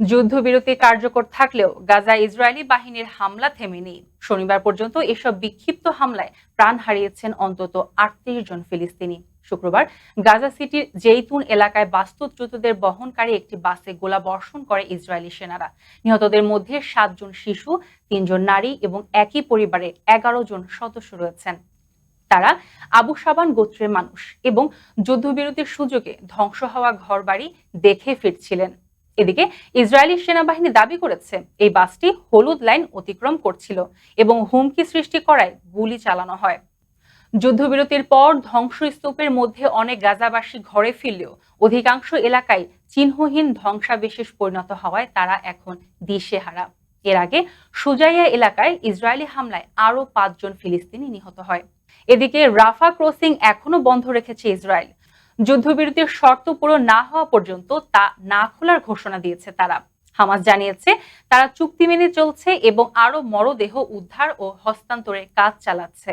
যুদ্ধবিরতি কার্যকর থাকলেও গাজা ইসরায়েলি বাহিনীর হামলা থেমেনি শনিবার পর্যন্ত এসব বিক্ষিপ্ত হামলায় প্রাণ হারিয়েছেন অন্তত আটত্রিশ জন ফিলিস্তিনি। শুক্রবার গাজা সিটির জেইতুন এলাকায় বাস্তুচ্যুতদের বহনকারী একটি বাসে গোলা বর্ষণ করে ইসরায়েলি সেনারা। নিহতদের মধ্যে সাতজন শিশু, তিনজন নারী এবং একই পরিবারের এগারো জন সদস্য রয়েছেন। তারা আবু সাবান গোত্রের মানুষ এবং যুদ্ধবিরতির সুযোগে ধ্বংস হওয়া ঘরবাড়ি দেখে ফিরছিলেন। এদিকে ইসরায়েলি সেনাবাহিনী দাবি করেছে, এই বাসটি হলুদ লাইন অতিক্রম করছিল এবং হুমকি সৃষ্টি করায় গুলি চালানো হয়। যুদ্ধবিরতির পর ধ্বংসস্তূপের মধ্যে অনেক গাজাবাসী ঘরে ফিরলেও অধিকাংশ এলাকায় চিহ্নহীন ধ্বংসাবিশেষ পরিণত হওয়ায় তারা এখন দিশেহারা। এর আগে সুজাইয়া এলাকায় ইসরায়েলি হামলায় আরও পাঁচজন ফিলিস্তিনি নিহত হয়। এদিকে রাফা ক্রসিং এখনও বন্ধ রেখেছে ইসরায়েল। যুদ্ধবিরতির শর্ত পূরণ না হওয়া পর্যন্ত তা না খোলার ঘোষণা দিয়েছে তারা। হামাস জানিয়েছে, তারা চুক্তি মেনে চলছে এবং আরও মরদেহ উদ্ধার ও হস্তান্তরের কাজ চালাচ্ছে।